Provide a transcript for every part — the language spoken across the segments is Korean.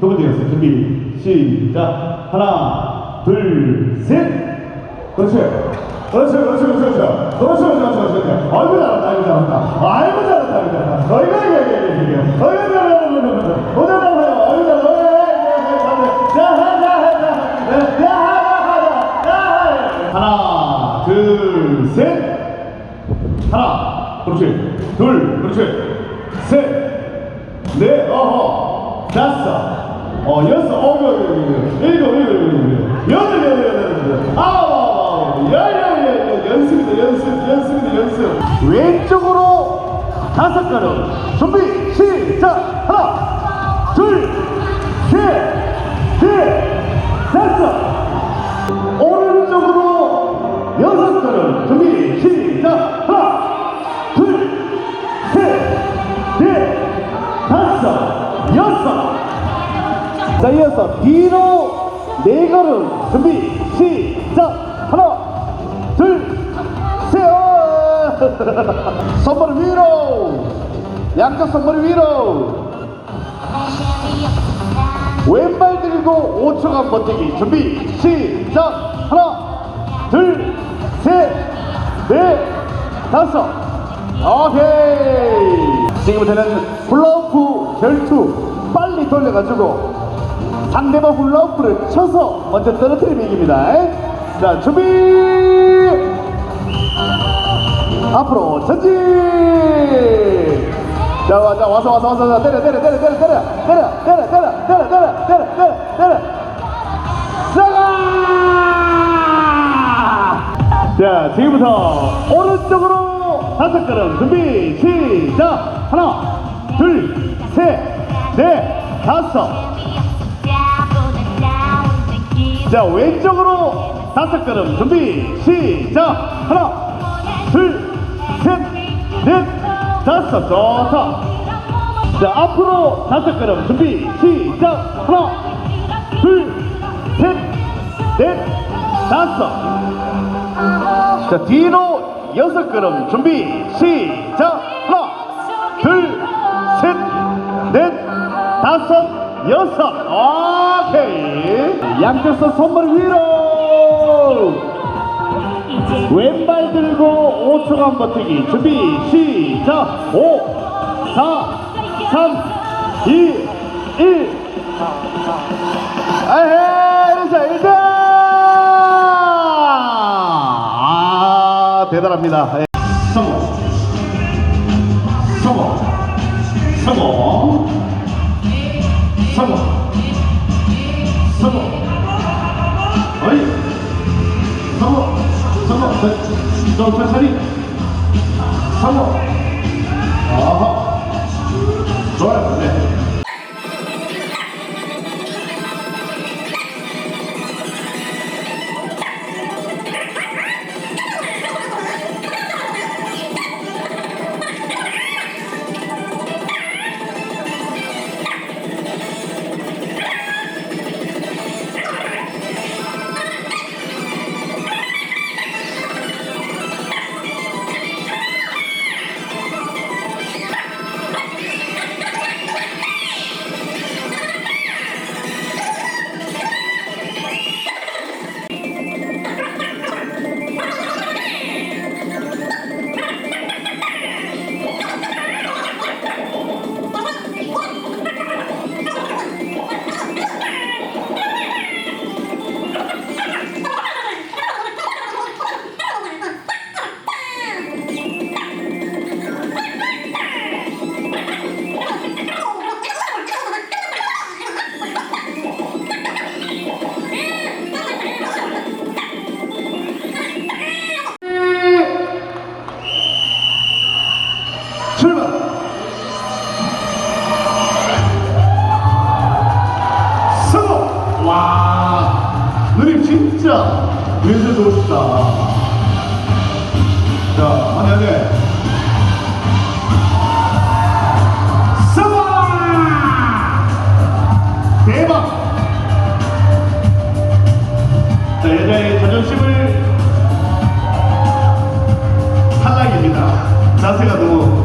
두 번째 였어요. 준비, 시작. 하나, 둘, 셋. 그렇지. 그렇지, 그렇지, 그렇지, 그렇지. 그렇지, 그렇지, 그렇지, 그렇지. 아이고, 잘한다, 아이고, 잘한다. 아이고, 잘한다, 아이고, 잘한다. 어이구, 어이구, 어이구, 어이구, 어이구, 잘한다, 어이구, 잘한다. 어이구, 잘한다, 어이구, 잘한다. 하나, 둘, 셋. 하나, 그렇지. 둘, 그렇지. 셋, 넷, 어허, 다섯, 어 여섯 어 일곱 일곱 일곱 여덟 여덟 여덟 아홉 아홉 열열 열 연습이다 연습 연습이다 연습. 왼쪽으로 다섯 걸음 준비 시작. 하나 둘 셋 넷 다섯 오른쪽으로 여섯 걸음 준비 시작. 하나 둘 셋 넷 다섯 여섯 자 이어서 뒤로 네 걸음 준비 시작. 하나 둘셋. 손머리 위로. 양쪽 손머리 위로. 왼발 들고 5초간 버티기 준비 시작. 하나 둘셋넷 다섯. 오케이. 지금부터는 훌라후프 결투 빨리 돌려가지고 상대방 훌라후프를 쳐서 먼저 떨어뜨리는 얘기입니다 자 준비 앞으로 전진 자, 와, 자 와서 와서 와서 와서. 때려 때려 때려 때려 때려 때려 때려 때려 때려 때려 때려 때려 때려 자 자, 지금부터 오른쪽으로 다섯 걸음 준비 시작 하나 둘 셋 넷 다섯 자 왼쪽으로 다섯 걸음 준비 시작! 하나 둘셋넷 다섯! 좋다! 자 앞으로 다섯 걸음 준비 시작! 하나 둘셋넷 다섯! 자 뒤로 여섯 걸음 준비 시작! 하나 둘셋넷 다섯 여섯! 오케이 양쪽 손 손머리 위로. 왼발 들고 5초간 버티기. 준비 시작. 5 4 3 2 1 에헤이 자 일단 아 대단합니다. 예. 성공. 성공. 성공. 성공 サモサモサモサモサモサモサモサモサモサモサ 와 누님 진짜 왼손 좋으시다. 자 대박! 자 여자의 자존심을 탈락입니다. 자세가 너무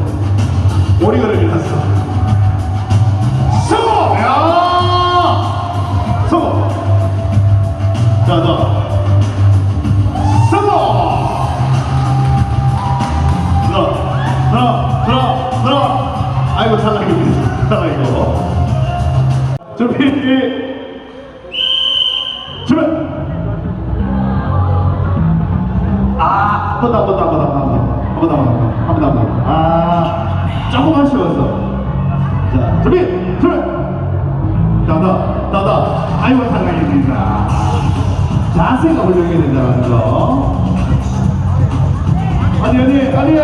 준비. 출발 아한 번 더 한 번 더 한 번 더 한 번 더 한 번 더 한 번 더 아 조금 아쉬웠어. 자 준비 출발! 다다 다다 아이고 상관입니다. 자세가 올려야 된다는 거. 아니 아니 아니.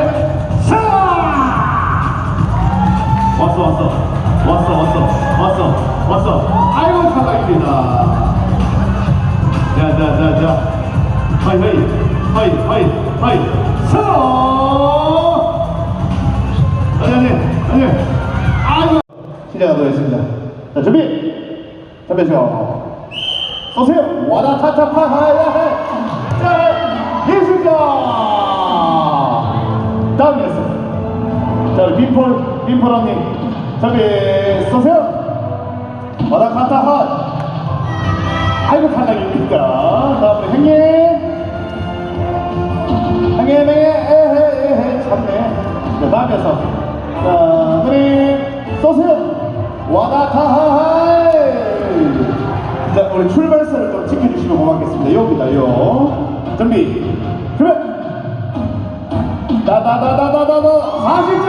샤! 왔어 왔어. 왔어 왔어. 왔어. 왔어. 아이고, 상당입니다. 자, 자, 자, 자. 하이, 하이, 하이, 하이, 하이. 서! 아니, 아니, 아니. 아이고. 시작하도록 하겠습니다. 자, 준비. 잠시만요. 쏘세요. 와다 타타파 하야 해. 자, 예술가. 다음이었어. 자, 우리 빈폴, 빈폴 언니. 준비, 쏘세요. 와다 타타 하. 아이고 탈락입니다. 다음으로 행님. 행님, 에헤, 에헤, 참네. 자, 다음에서. 자, 누님, 쏘세요. 와다 타하하이. 자, 우리 출발선을 좀 지켜주시면 고맙겠습니다. 여기다, 요. 준비. 출발! 다다다다다다다 40점!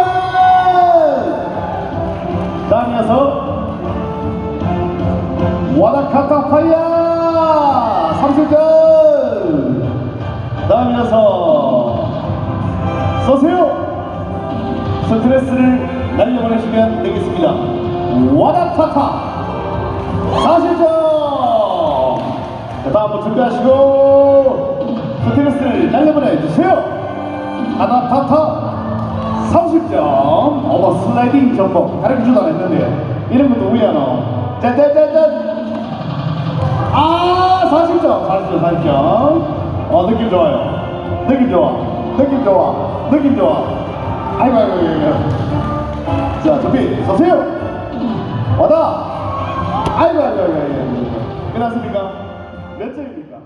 다음이어서 와다카타파이야 30점 다음 이어서 쏘세요! 스트레스를 날려보내시면 되겠습니다. 와다카타! 40점 자, 다음부터 준비하시고 스트레스를 날려보내주세요! 와다카타! 30점! 오버 슬라이딩 점프 가르쳐주도 안 했는데 이런 것도 우야노? 짠짠짠짠 아 40점. 40점 40점. 어 느낌 좋아요. 느낌 좋아. 느낌 좋아. 느낌 좋아. 아이고 아이고 아이고 자 준비 서세요. 와다. 아이고 아이고 아이고. 끝났습니까? 몇 점입니까?